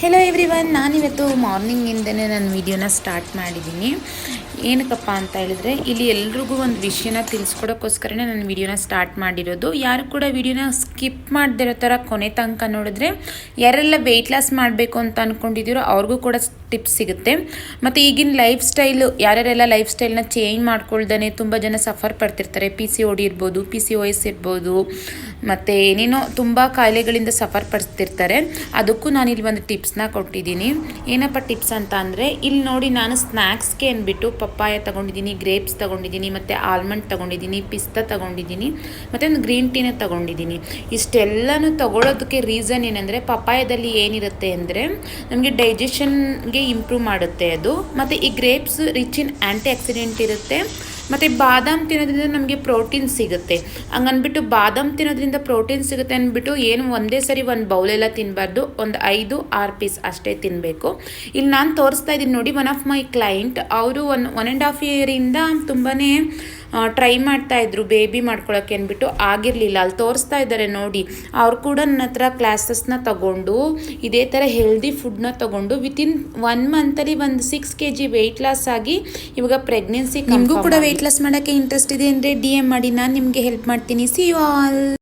Hello every one ನಾನಿವತ್ತು ಮಾರ್ನಿಂಗಿಂದನೇ ನನ್ನ ವಿಡಿಯೋನ ಸ್ಟಾರ್ಟ್ ಮಾಡಿದ್ದೀನಿ. ಏನಕ್ಕಪ್ಪ ಅಂತ ಹೇಳಿದ್ರೆ, ಇಲ್ಲಿ ಎಲ್ರಿಗೂ ಒಂದು ವಿಷಯನ ತಿಳಿಸ್ಕೊಡೋಕ್ಕೋಸ್ಕರನೇ ನಾನು ವಿಡಿಯೋನ ಸ್ಟಾರ್ಟ್ ಮಾಡಿರೋದು. ಯಾರು ಕೂಡ ವಿಡಿಯೋನ ಸ್ಕಿಪ್ ಮಾಡದಿರೋ ಥರ ಕೊನೆ ತನಕ ನೋಡಿದ್ರೆ, ಯಾರೆಲ್ಲ ವೆಯ್ಟ್ ಲಾಸ್ ಮಾಡಬೇಕು ಅಂತ ಅಂದ್ಕೊಂಡಿದ್ದೀರೋ ಅವ್ರಿಗೂ ಕೂಡ ಟಿಪ್ಸ್ ಸಿಗುತ್ತೆ. ಮತ್ತು ಈಗಿನ ಲೈಫ್ ಸ್ಟೈಲು ಯಾರ್ಯಾರೆಲ್ಲ ಲೈಫ್ ಸ್ಟೈಲ್ನ ಚೇಂಜ್ ಮಾಡ್ಕೊಳ್ದೇ ತುಂಬ ಜನ ಸಫರ್ ಪಡ್ತಿರ್ತಾರೆ. ಪಿ ಸಿ ಓಡಿ ಇರ್ಬೋದು ಪಿ ಸಿ ಓ ಎಸ್ ಇರ್ಬೋದು ಮತ್ತು ಏನೇನೋ ತುಂಬ ಕಾಯಿಲೆಗಳಿಂದ ಸಫರ್ ಪಡಿಸ್ತಿರ್ತಾರೆ ಅದಕ್ಕೂ ನಾನು ಇಲ್ಲಿ ಒಂದು ಟಿಪ್ಸ್ನ ಕೊಟ್ಟಿದ್ದೀನಿ. ಏನಪ್ಪ ಟಿಪ್ಸ್ ಅಂತ ಅಂದರೆ, ಇಲ್ಲಿ ನೋಡಿ ನಾನು ಸ್ನ್ಯಾಕ್ಸ್ಗೆ ಅಂದ್ಬಿಟ್ಟು ಪಪ್ಪಾಯ ತೊಗೊಂಡಿದ್ದೀನಿ, ಗ್ರೇಪ್ಸ್ ತೊಗೊಂಡಿದ್ದೀನಿ, ಮತ್ತು ಆಲ್ಮಂಡ್ ತೊಗೊಂಡಿದ್ದೀನಿ, ಪಿಸ್ತಾ ತೊಗೊಂಡಿದ್ದೀನಿ, ಮತ್ತು ಒಂದು ಗ್ರೀನ್ ಟೀನ ತೊಗೊಂಡಿದ್ದೀನಿ. ಇಷ್ಟೆಲ್ಲನೂ ತೊಗೊಳೋದಕ್ಕೆ ರೀಸನ್ ಏನಂದರೆ, ಪಪ್ಪಾಯದಲ್ಲಿ ಏನಿರುತ್ತೆ ಅಂದರೆ, ನಮಗೆ ಡೈಜೆಷನ್ಗೆ ಇಂಪ್ರೂವ್ ಮಾಡುತ್ತೆ ಅದು. ಮತ್ತು ಈ grapes rich in antioxidant ಇರುತ್ತೆ. ಮತ್ತು ಬಾದಾಮ್ ತಿನ್ನೋದ್ರಿಂದ ನಮಗೆ ಪ್ರೋಟೀನ್ ಸಿಗುತ್ತೆ. ಹಂಗನ್ಬಿಟ್ಟು ಬಾದಾಮ್ ತಿನ್ನೋದ್ರಿಂದ ಪ್ರೋಟೀನ್ ಸಿಗುತ್ತೆ ಅಂದ್ಬಿಟ್ಟು ಏನು ಒಂದೇ ಸರಿ ಒಂದು ಬೌಲೆಲ್ಲ ತಿನ್ನಬಾರ್ದು ಒಂದು ಐದು, ಆರು ಪೀಸ್ ಅಷ್ಟೇ ತಿನ್ನಬೇಕು ಇಲ್ಲಿ ನಾನು ತೋರಿಸ್ತಾ ಇದ್ದೀನಿ ನೋಡಿ ಒನ್ ಆಫ್ ಮೈ ಕ್ಲೈಂಟ್ ಅವರು ಒನ್ ಒನ್ ಆ್ಯಂಡ್ ಹಾಫ್ ಇಯರಿಂದ ತುಂಬಾ ಟ್ರೈ ಮಾಡ್ತಾ ಇದ್ರು ಬೇಬಿ ಮಾಡ್ಕೊಳಕ್ಕೆ ಅಂದ್ಬಿಟ್ಟು ಆಗಿರಲಿಲ್ಲ. ಅಲ್ಲಿ ತೋರಿಸ್ತಾ ಇದ್ದಾರೆ ನೋಡಿ ಅವ್ರು ಕೂಡ ನನ್ನ ಹತ್ರ ಕ್ಲಾಸಸ್ನ ತಗೊಂಡು ಇದೇ ಥರ ಹೆಲ್ದಿ ಫುಡ್ನ ತಗೊಂಡು ವಿತಿನ್ ಒನ್ ಮಂತಲ್ಲಿ ಒಂದು six K G weight loss ಆಗಿ ಇವಾಗ ಪ್ರೆಗ್ನೆನ್ಸಿ ನಿಮಗೂ ಕೂಡ ವೆಯ್ಟ್ ಲಾಸ್ ಮಾಡೋಕ್ಕೆ ಇಂಟ್ರೆಸ್ಟ್ ಇದೆ ಅಂದರೆ ಡಿ ಎಂ ಮಾಡಿ ನಾನು ನಿಮಗೆ ಹೆಲ್ಪ್ ಮಾಡ್ತೀನಿ. C you all